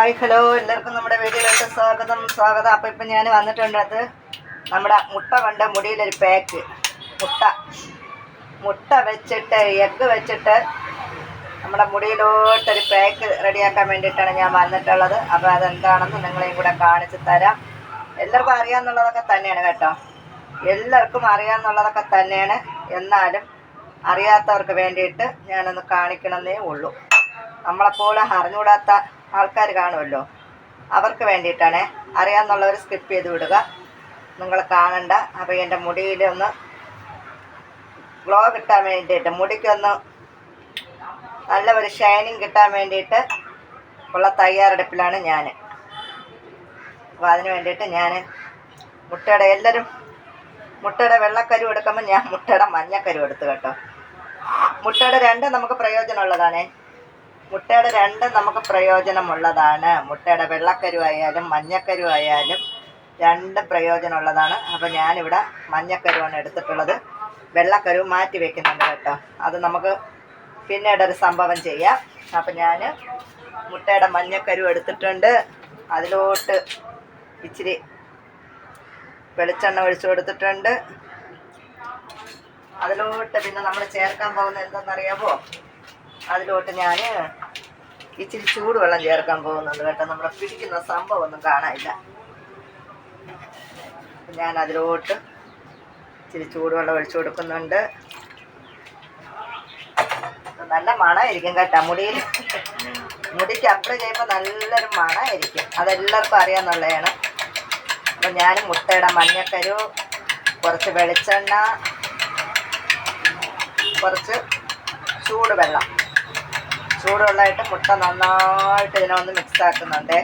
Hi hello എല്ലാവർക്കും നമ്മുടെ വീഡിയോയിലേക്ക് സ്വാഗതം. സ്വാഗതം. അപ്പോൾ ഇപ്പം ഞാൻ വന്നിട്ടുണ്ട് അത് നമ്മുടെ മുട്ട കണ്ട മുടിയിലൊരു പാക്ക് മുട്ട. മുട്ട വെച്ചിട്ട് എഗ്ഗ് വെച്ചിട്ട് നമ്മുടെ മുടിയിലോട്ടൊരു പാക്ക് റെഡിയാക്കാൻ വേണ്ടിയിട്ടാണ് ഞാൻ വന്നിട്ടുള്ളത്. അപ്പോൾ അതെന്താണെന്ന് നിങ്ങളെയും കൂടെ കാണിച്ചു തരാം. എല്ലാവർക്കും അറിയാമെന്നുള്ളതൊക്കെ തന്നെയാണ് കേട്ടോ. എല്ലാവർക്കും അറിയാമെന്നുള്ളതൊക്കെ തന്നെയാണ്. എന്നാലും അറിയാത്തവർക്ക് വേണ്ടിയിട്ട് ഞാനൊന്ന് കാണിക്കണമെന്നേ ഉള്ളൂ. നമ്മളെപ്പോലെ അറിഞ്ഞുകൂടാത്ത ആൾക്കാർ കാണുമല്ലോ? അവർക്ക് വേണ്ടിയിട്ടാണ്. അറിയാമെന്നുള്ളവർ സ്കിപ്പ് ചെയ്ത് വിടുക. നിങ്ങൾ കാണണ്ട. അപ്പോൾ എന്റെ മുടിയിൽ ഒന്ന് ഗ്ലോ കിട്ടാൻ വേണ്ടിയിട്ട് മുടിക്കൊന്ന് നല്ല ഒരു ഷൈനിങ് കിട്ടാൻ വേണ്ടിയിട്ട് ഉള്ള തയ്യാറെടുപ്പിലാണ് ഞാൻ അപ്പോൾ അതിന് വേണ്ടിയിട്ട് ഞാൻ മുട്ടയുടെ എല്ലാവരും മുട്ടയുടെ വെള്ളക്കരു എടുക്കുമ്പോൾ ഞാൻ മുട്ടയുടെ മഞ്ഞക്കരു എടുത്തു കേട്ടോ. മുട്ടയുടെ രണ്ട് നമുക്ക് പ്രയോജനമുള്ളതാണേ. മുട്ടയുടെ രണ്ടും നമുക്ക് പ്രയോജനമുള്ളതാണ്. മുട്ടയുടെ വെള്ളക്കരു ആയാലും മഞ്ഞക്കരു ആയാലും രണ്ട് പ്രയോജനമുള്ളതാണ്. അപ്പോൾ ഞാനിവിടെ മഞ്ഞക്കരുവാണ് എടുത്തിട്ടുള്ളത്. വെള്ളക്കരു മാറ്റി വെക്കുന്നുണ്ട് കേട്ടോ. അത് നമുക്ക് പിന്നീട് ഒരു സംഭവം ചെയ്യാം. അപ്പം ഞാൻ മുട്ടയുടെ മഞ്ഞക്കരു എടുത്തിട്ടുണ്ട്. അതിലോട്ട് ഇച്ചിരി വെളിച്ചെണ്ണ ഒഴിച്ചു കൊടുത്തിട്ടുണ്ട്. അതിലോട്ട് പിന്നെ നമ്മൾ ചേർക്കാൻ പോകുന്നത് എന്തെന്നറിയാമോ അതിലോട്ട് ഞാൻ ഇച്ചിരി ചൂടുവെള്ളം ചേർക്കാൻ പോകുന്നുണ്ട് കേട്ടോ. നമ്മുടെ പിടിക്കുന്ന സംഭവം ഒന്നും കാണാനില്ല. ഞാൻ അതിലോട്ട് ഇച്ചിരി ചൂടുവെള്ളം ഒഴിച്ചു കൊടുക്കുന്നുണ്ട്. നല്ല മണമായിരിക്കും കേട്ടോ. മുടിയിൽ മുടിക്ക് അപ്ലൈ ചെയ്യുമ്പോൾ നല്ലൊരു മണമായിരിക്കും. അതെല്ലാവർക്കും അറിയാമെന്നുള്ളതാണ് അപ്പം ഞാൻ മുട്ടയുടെ മഞ്ഞക്കരു കുറച്ച് വെളിച്ചെണ്ണ കുറച്ച് ചൂടുവെള്ളം. ചൂടുവെള്ളമായിട്ട് മുട്ട നന്നായിട്ട് ഇതിനെ ഒന്ന് മിക്സ് ആക്കുന്നുണ്ട്.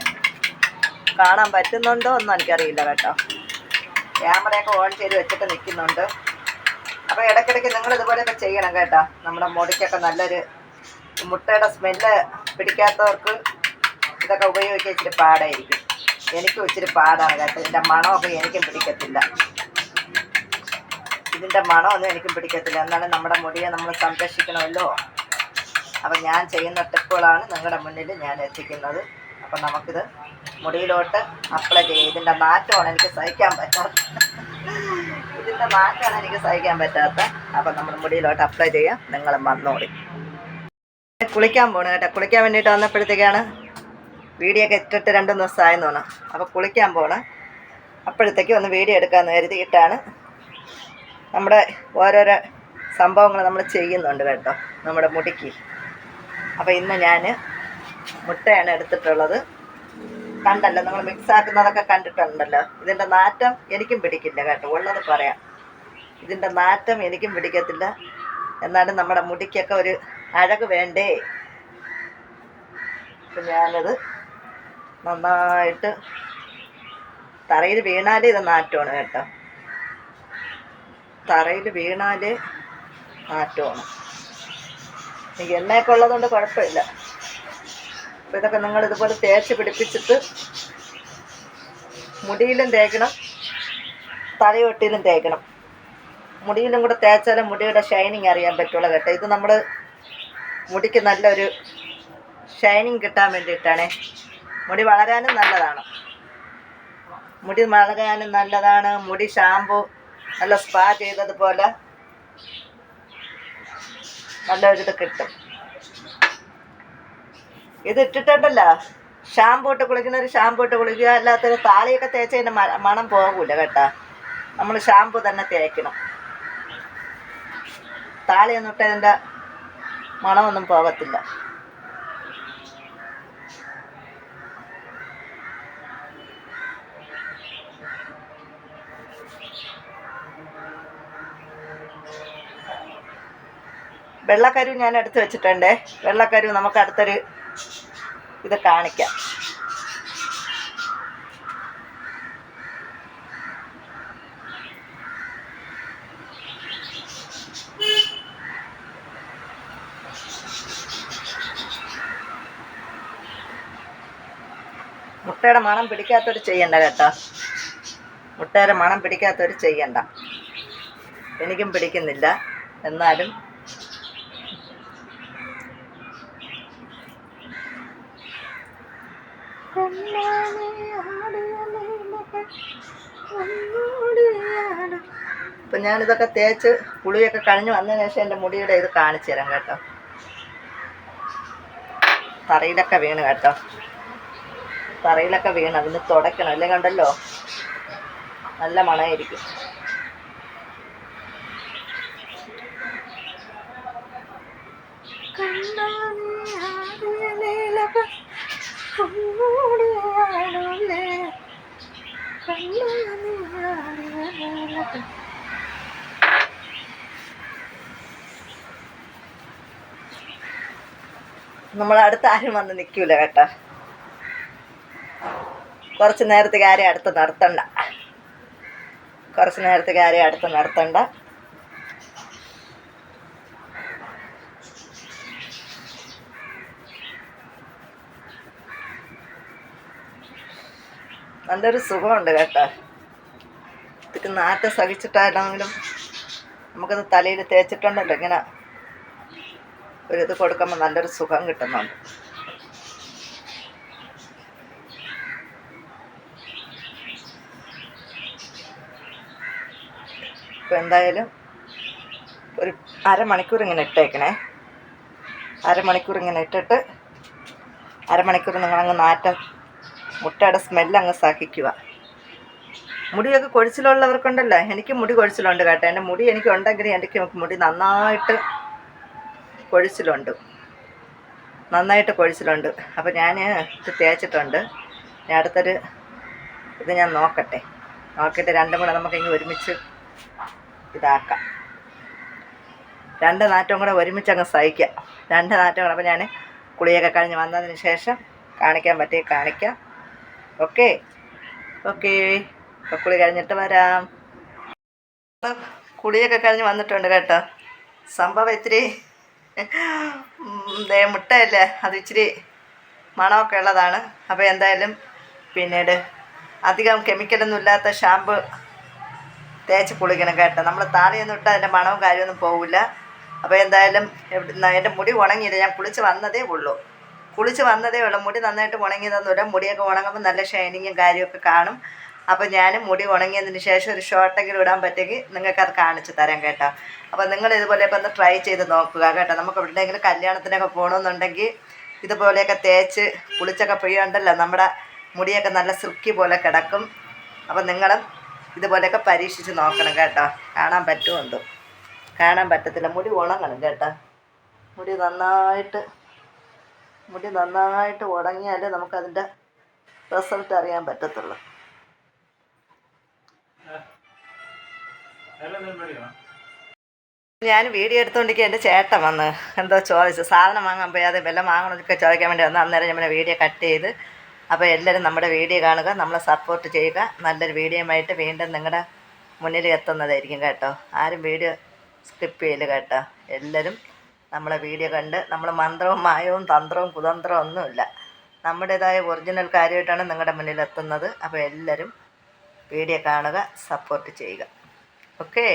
കാണാൻ പറ്റുന്നുണ്ടോ ഒന്നും എനിക്കറിയില്ല കേട്ടോ. ക്യാമറയൊക്കെ ഓൺ ചെയ്ത് വെച്ചിട്ട് നിൽക്കുന്നുണ്ട്. അപ്പോൾ ഇടയ്ക്കിടയ്ക്ക് നിങ്ങൾ ഇതുപോലെയൊക്കെ ചെയ്യണം കേട്ടോ. നമ്മുടെ മുടിക്കൊക്കെ നല്ലൊരു മുട്ടയുടെ സ്മെല്ല് പിടിക്കാത്തവർക്ക് ഇതൊക്കെ ഉപയോഗിക്കാൻ ഇച്ചിരി പാടായിരിക്കും. എനിക്കും ഇച്ചിരി പാടാണ് കേട്ടോ. ഇതിന്റെ മണമൊക്കെ എനിക്കും പിടിക്കത്തില്ല. ഇതിന്റെ മണമൊന്നും എനിക്കും പിടിക്കത്തില്ല. എന്നാലും നമ്മുടെ മുടിയെ നമ്മൾ സംരക്ഷിക്കണമല്ലോ. അപ്പം ഞാൻ ചെയ്യുന്ന ടിപ്പുകളാണ് നിങ്ങളുടെ മുന്നിൽ ഞാൻ എത്തിക്കുന്നത്. അപ്പം നമുക്കിത് മുടിയിലോട്ട് അപ്ലൈ ചെയ്യും. ഇതിന്റെ മാറ്റമാണ് എനിക്ക് സഹിക്കാൻ പറ്റാത്ത ഇതിന്റെ മാറ്റമാണ് എനിക്ക് സഹിക്കാൻ പറ്റാത്ത അപ്പം നമ്മൾ മുടിയിലോട്ട് അപ്ലൈ ചെയ്യാം. നിങ്ങൾ വന്നോളി. കുളിക്കാൻ പോണു കേട്ടോ. കുളിക്കാൻ വേണ്ടിയിട്ട് വന്നപ്പോഴത്തേക്കാണ് വീഡിയോ ഒക്കെ ഇട്ടിട്ട് രണ്ട് ദിവസമായെന്ന് തോന്നാം അപ്പോൾ കുളിക്കാൻ പോണ്. അപ്പോഴത്തേക്ക് ഒന്ന് വീഡിയോ എടുക്കാമെന്ന് കരുതിയിട്ടാണ് നമ്മുടെ ഓരോരോ സംഭവങ്ങൾ നമ്മൾ ചെയ്യുന്നുണ്ട് കേട്ടോ. നമ്മുടെ മുടിക്ക്. അപ്പോൾ ഇന്ന് ഞാൻ മുട്ടയാണ് എടുത്തിട്ടുള്ളത്. കണ്ടല്ലോ നിങ്ങൾ മിക്സ് ആക്കുന്നതൊക്കെ കണ്ടിട്ടുണ്ടല്ലോ. ഇതിന്റെ നാറ്റം എനിക്കും പിടിക്കില്ല കേട്ടോ ഉള്ളത് പറയാം. ഇതിന്റെ നാറ്റം എനിക്കും പിടിക്കത്തില്ല. എന്നാലും നമ്മുടെ മുടിക്കൊക്കെ ഒരു അഴക് വേണ്ടേ? അപ്പം ഞാനത് നന്നായിട്ട് തറയിൽ വീണാലേ ഇത് നാറ്റമാണ് കേട്ടോ. തറയിൽ വീണാലേ നാറ്റമാണ്. എനിക്ക് എണ്ണയൊക്കെ ഉള്ളതുകൊണ്ട് കുഴപ്പമില്ല. അപ്പോൾ ഇതൊക്കെ നിങ്ങൾ ഇതുപോലെ തേച്ച് പിടിപ്പിച്ചിട്ട് മുടിയിലും തേക്കണം തലയൊട്ടിയിലും തേക്കണം. മുടിയിലും കൂടെ തേച്ചാലേ മുടിയുടെ ഷൈനിങ് അറിയാൻ പറ്റുള്ളൂ കേട്ടോ. ഇത് നമ്മൾ മുടിക്ക് നല്ലൊരു ഷൈനിങ് കിട്ടാൻ വേണ്ടിയിട്ടാണേ. മുടി വളരാനും നല്ലതാണ്. മുടി വളരാനും നല്ലതാണ്. മുടി ഷാമ്പു നല്ല സ്പാ ചെയ്തതുപോലെ നല്ലൊരിത് കിട്ടും. ഇത് ഇട്ടിട്ടുണ്ടല്ലോ. ഷാമ്പു ഇട്ട് കുളിക്കുന്നവർ ഷാമ്പു ഇട്ട് കുളിക്കുക അല്ലാത്തൊരു താളിയൊക്കെ തേച്ചതിന്റെ മണം പോകൂല കേട്ടോ. നമ്മൾ ഷാമ്പു തന്നെ തേക്കണം. താളിയൊന്നും ഇട്ടതിന്റെ മണമൊന്നും പോകത്തില്ല. വെള്ളക്കരു ഞാൻ എടുത്ത് വെച്ചിട്ടുണ്ട്. വെള്ളക്കരു നമുക്ക് അടുത്തൊരു ഇത് കാണിക്കാം. മുട്ടയുടെ മണം പിടിക്കാത്തൊരു ചെയ്യണ്ട കേട്ടോ. മുട്ടയുടെ മണം പിടിക്കാത്തൊരു ചെയ്യണ്ട. എനിക്കും പിടിക്കുന്നില്ല. എന്നാലും ഇപ്പം ഞാനിതൊക്കെ തേച്ച് പുളിയൊക്കെ കഴിഞ്ഞ് വന്നതിന് ശേഷം എന്റെ മുടിയുടെ ഇത് കാണിച്ചു തരാം കേട്ടോ. തറയിലൊക്കെ വീണ് കേട്ടോ. തറയിലൊക്കെ വീണ്. അതിന് തുടയ്ക്കണം. അല്ലെങ്കിൽ ഉണ്ടല്ലോ നല്ല മണമായിരിക്കും. നമ്മൾ അടുത്ത് ആരും വന്ന് നിൽക്കൂല കേട്ടോ. കുറച്ച് നേരത്തെ ആരെയും അടുത്ത് നിർത്തണ്ട. കുറച്ച് നേരത്തെ ആരെയും അടുത്ത് നിർത്തണ്ട. നല്ലൊരു സുഖമുണ്ട് കേട്ടോ. ഇതൊക്കെ നാറ്റം സഹിച്ചിട്ടായിരുന്നെങ്കിലും നമുക്കത് തലയിൽ തേച്ചിട്ടുണ്ടല്ലോ ഇങ്ങനെ. ഒരു ഇത് കൊടുക്കുമ്പോൾ നല്ലൊരു സുഖം കിട്ടുന്നുണ്ട്. ഇപ്പം എന്തായാലും ഒരു അരമണിക്കൂർ ഇങ്ങനെ ഇട്ടേക്കണേ. അരമണിക്കൂർ ഇങ്ങനെ ഇട്ടിട്ട് അരമണിക്കൂർ നിങ്ങളങ്ങ് നാറ്റം മുട്ടയുടെ സ്മെല്ല് അങ്ങ് സഹിക്കുക. മുടിയൊക്കെ കൊഴിച്ചിലുള്ളവർക്കുണ്ടല്ലോ. എനിക്ക് മുടി കൊഴിച്ചിലുണ്ട് കേട്ടോ. എന്റെ മുടി എനിക്ക് ഉണ്ടെങ്കിൽ എനിക്ക് മുടി നന്നായിട്ട് കൊഴിച്ചിലുണ്ട്. നന്നായിട്ട് കൊഴിച്ചിലുണ്ട്. അപ്പോൾ ഞാൻ ഇത് തേച്ചിട്ടുണ്ട്. ഞാൻ അടുത്തൊരു ഇത് ഞാൻ നോക്കട്ടെ. നോക്കിയിട്ട് രണ്ടും കൂടെ നമുക്ക് ഇനി ഒരുമിച്ച് ഇതാക്കാം. രണ്ട് നാറ്റവും കൂടെ ഒരുമിച്ച് അങ്ങ് സഹിക്കാം. രണ്ട് നാറ്റം കൂടെ. അപ്പോൾ ഞാൻ കുളിയൊക്കെ കഴിഞ്ഞ് വന്നതിന് ശേഷം കാണിക്കാൻ പറ്റി കാണിക്കാം. ഓക്കെ. ഓക്കെ. അപ്പോൾ കുളി കഴിഞ്ഞിട്ട് വരാം. കുളിയൊക്കെ കഴിഞ്ഞ് വന്നിട്ടുണ്ട് കേട്ടോ. സംഭവം ഇത്തിരി മുട്ടയല്ലേ? അത് ഇച്ചിരി മണമൊക്കെ ഉള്ളതാണ്. അപ്പോൾ എന്തായാലും പിന്നീട് അധികം കെമിക്കലൊന്നും ഇല്ലാത്ത ഷാമ്പു തേച്ച് കുളിക്കണം കേട്ടോ. നമ്മൾ താളിയൊന്നും ഇട്ടാൽ അതിന്റെ മണവും കാര്യമൊന്നും പോവില്ല. അപ്പോൾ എന്തായാലും എന്റെ മുടി ഉണങ്ങിയില്ല. ഞാൻ കുളിച്ച് വന്നതേ ഉള്ളൂ. കുളിച്ച് വന്നതേ ഉള്ളൂ. മുടി നന്നായിട്ട് ഉണങ്ങിയതൊന്നുമില്ല മുടിയൊക്കെ ഉണങ്ങുമ്പോൾ നല്ല ഷൈനിങ്ങും കാര്യമൊക്കെ കാണും. അപ്പോൾ ഞാൻ മുടി ഉണങ്ങിയതിന് ശേഷം ഒരു ഷോർട്ടെങ്കിലും ഇടാൻ പറ്റുമെങ്കിൽ നിങ്ങൾക്ക് അത് കാണിച്ചു തരാം കേട്ടോ. അപ്പോൾ നിങ്ങൾ ഇതുപോലെയൊക്കെ ഒന്ന് ട്രൈ ചെയ്ത് നോക്കുക കേട്ടോ. നമുക്ക് എവിടെയെങ്കിലും കല്യാണത്തിനൊക്കെ പോകണമെന്നുണ്ടെങ്കിൽ ഇതുപോലെയൊക്കെ തേച്ച് കുളിച്ചൊക്കെ പെയ്യുണ്ടല്ലോ. നമ്മുടെ മുടിയൊക്കെ നല്ല സിൽക്കി പോലെ കിടക്കും. അപ്പോൾ നിങ്ങളും ഇതുപോലെയൊക്കെ പരീക്ഷിച്ച് നോക്കണം കേട്ടോ. കാണാൻ പറ്റുമോ എന്തോ? കാണാൻ പറ്റത്തില്ല. മുടി ഉണങ്ങണം കേട്ടോ. മുടി നന്നായിട്ട് മുടി നന്നായിട്ട് ഉണങ്ങിയാലേ നമുക്കതിന്റെ റിസൾട്ട് അറിയാൻ പറ്റത്തുള്ളൂ. ഞാൻ വീഡിയോ എടുത്തുകൊണ്ടിരിക്കുക എന്റെ ചേട്ടൻ വന്ന് എന്തോ ചോദിച്ചു. സാധനം വാങ്ങാൻ പോയി അത് വല്ലതും വാങ്ങണമെന്നൊക്കെ ചോദിക്കാൻ വേണ്ടി വന്ന്. അന്നേരം ഞാൻ വീഡിയോ കട്ട് ചെയ്ത് അപ്പോൾ എല്ലാവരും നമ്മുടെ വീഡിയോ കാണുക നമ്മളെ സപ്പോർട്ട് ചെയ്യുക. നല്ലൊരു വീഡിയോയുമായിട്ട് വീണ്ടും നിങ്ങളുടെ മുന്നിൽ എത്തുന്നതായിരിക്കും കേട്ടോ. ആരും വീഡിയോ സ്കിപ്പ് ചെയ്യില്ല കേട്ടോ. എല്ലാവരും നമ്മളെ വീഡിയോ കണ്ട് നമ്മൾ മന്ത്രവും മായവും തന്ത്രവും കുതന്ത്രവും ഒന്നുമില്ല. നമ്മുടേതായ ഒറിജിനൽ കാര്യമായിട്ടാണ് നിങ്ങളുടെ മുന്നിൽ എത്തുന്നത്. അപ്പോൾ എല്ലാവരും വീഡിയോ കാണുക സപ്പോർട്ട് ചെയ്യുക. ഓക്കേ